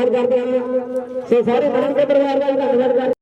ਧੰਨਵਾਦ ਕਰਦੇ ਹਾਂ ਸੋ ਸਾਰੇ ਮਾਨ ਦੇ ਪਰਿਵਾਰ ਦਾ ਧੰਨਵਾਦ ਕਰਦੇ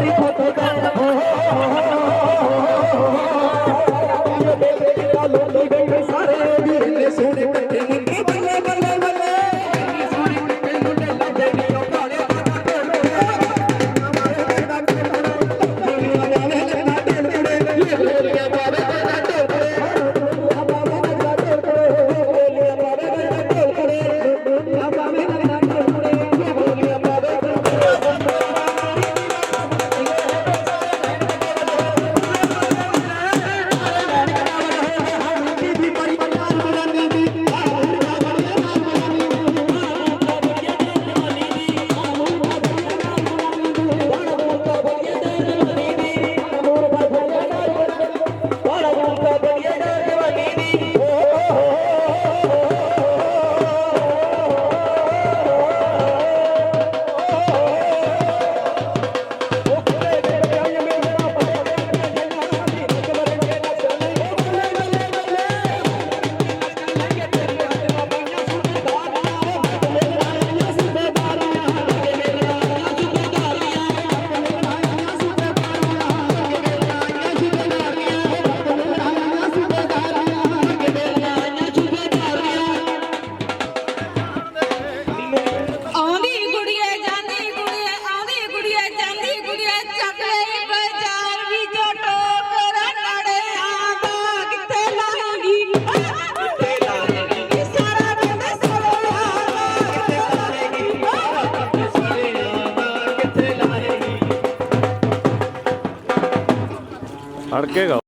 री फोटो ਅੜਕੇਗਾ